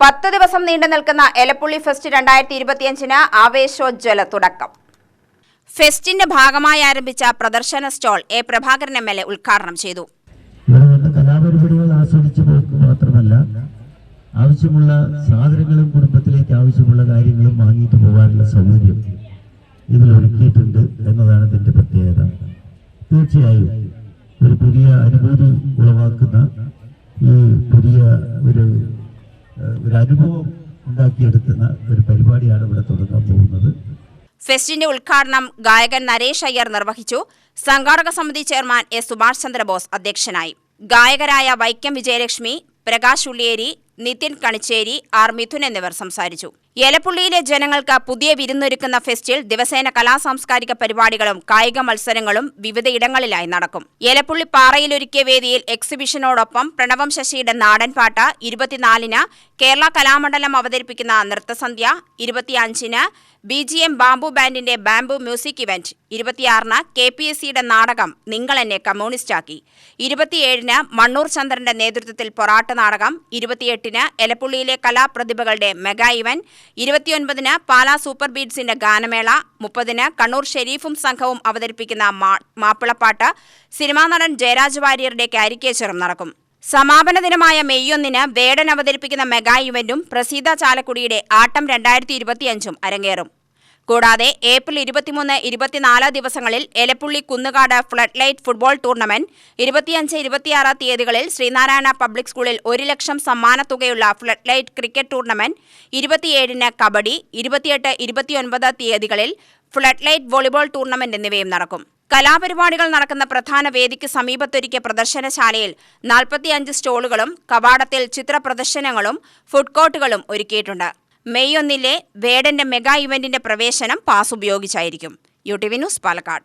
പത്ത് ദിവസം നീണ്ടു നിൽക്കുന്ന എലപ്പുള്ളി ഫെസ്റ്റ് രണ്ടായിരത്തി ഇരുപത്തിയഞ്ചിന് ആവേശോജ്വല തുടക്കം. ഫെസ്റ്റിന്റെ ഭാഗമായി ആരംഭിച്ച പ്രദർശന stall A Prabhakaran M L A ഉദ്ഘാടനം ചെയ്തു. കലാപരിപാടികൾ ആസ്വദിച്ചു മാത്രമല്ല ആവശ്യമുള്ള സാധനങ്ങളും കുടുംബത്തിലേക്ക് ആവശ്യമുള്ള കാര്യങ്ങളും വാങ്ങിയിട്ട് പോകാനുള്ള സൗകര്യം ഇതിൽ ഒരുക്കിയിട്ടുണ്ട് എന്നതാണ് ഇതിന്റെ പ്രത്യേകത. തീർച്ചയായും ഒരു പുതിയ അനുഭൂതി ഉളവാക്കുന്ന ഈ പുതിയ ഒരു ഏഹ്, ഒരു അനുഭവം ഉണ്ടാക്കിയെടുക്കുന്ന ഒരു പരിപാടിയാണ് ഇവിടെ തുടങ്ങാൻ പോകുന്നത്. ഫെസ്റ്റിന്റെ ഉദ്ഘാടനം ഗായകൻ നരേഷ് അയ്യർ നിർവഹിച്ചു. സംഘാടക സമിതി ചെയർമാൻ എസ് സുഭാഷ് ചന്ദ്രബോസ് അധ്യക്ഷനായി. ഗായകരായ വൈക്കം വിജയലക്ഷ്മി പ്രകാശ് ഉള്ളിയേരി നിതിൻ കണിച്ചേരി ആർ മിഥുൻ എന്നിവർ സംസാരിച്ചു. എലപ്പുള്ളിയിലെ ജനങ്ങൾക്ക് പുതിയ വിരുന്നൊരുക്കുന്ന ഫെസ്റ്റിൽ ദിവസേന കലാസാംസ്കാരിക പരിപാടികളും കായിക മത്സരങ്ങളും വിവിധയിടങ്ങളിലായി നടക്കും. എലപ്പുള്ളി പാറയിലൊരുക്കിയ വേദിയിൽ എക്സിബിഷനോടൊപ്പം പ്രണവം ശശിയുടെ നാടൻപാട്ട് ഇരുപത്തിനാലിന് കേരള കലാമണ്ഡലം അവതരിപ്പിക്കുന്ന നൃത്തസന്ധ്യ ഇരുപത്തിയഞ്ചിന് ബി ജി എം ബാംബു ബാൻഡിന്റെ ബാംബു മ്യൂസിക് ഇവന്റ് ഇരുപത്തിയാറിന് കെ പി എസ് സിയുടെ നാടകം നിങ്ങൾ എന്നെ കമ്മ്യൂണിസ്റ്റാക്കി ഇരുപത്തിയേഴിന് മണ്ണൂർ ചന്ദ്രന്റെ നേതൃത്വത്തിൽ പൊറാട്ട് നാടകം ഇരുപത്തിയെട്ടിന് എലപ്പുള്ളിയിലെ കലാപ്രതിഭകളുടെ മെഗാ ഇവന്റ് ഇരുപത്തിയൊൻപതിന് പാലാ സൂപ്പർ ബീറ്റ്സിന്റെ ഗാനമേള മുപ്പതിന് കണ്ണൂർ ഷെരീഫും സംഘവും അവതരിപ്പിക്കുന്ന മാപ്പിളപ്പാട്ട് സിനിമാ നടൻ ജയരാജ് വാര്യരുടെ കാരിക്കേച്ചറും നടക്കും. സമാപന ദിനമായ മെയ് ഒന്നിന് വേടൻ അവതരിപ്പിക്കുന്ന മെഗാ ഇവന്റും പ്രസീത ചാലക്കുടിയുടെ ആട്ടം രണ്ടായിരത്തി ഇരുപത്തിയഞ്ചും അരങ്ങേറും. കൂടാതെ ഏപ്രിൽ ഇരുപത്തിമൂന്ന് ഇരുപത്തിനാല് ദിവസങ്ങളിൽ Elappully Kunnukad flood light football tournament ഇരുപത്തിയഞ്ച് ഇരുപത്തിയാറ് തീയതികളിൽ ശ്രീനാരായണ പബ്ലിക് സ്കൂളിൽ ഒരു ലക്ഷം സമ്മാനത്തുകയുള്ള ഫ്ലഡ് ലൈറ്റ് ക്രിക്കറ്റ് ടൂർണമെന്റ് ഇരുപത്തിയേഴിന് കബഡി ഇരുപത്തിയെട്ട് ഇരുപത്തിയൊൻപത് തീയതികളിൽ ഫ്ലഡ് ലൈറ്റ് വോളിബോൾ ടൂർണമെന്റ് എന്നിവയും നടക്കും. കലാപരിപാടികൾ നടക്കുന്ന പ്രധാന വേദിക്ക് സമീപത്തൊരുക്കിയ പ്രദർശനശാലയിൽ നാൽപ്പത്തിയഞ്ച് സ്റ്റോളുകളും കവാടത്തിൽ ചിത്രപ്രദർശനങ്ങളും ഫുഡ് കോർട്ടുകളും ഒരുക്കിയിട്ടുണ്ട്. മെയ് ഒന്നിലെ വേടന്റെ മെഗാ ഇവന്റിന്റെ പ്രവേശനം pass ഉപയോഗിച്ചായിരിക്കും. U T V news Palakkad.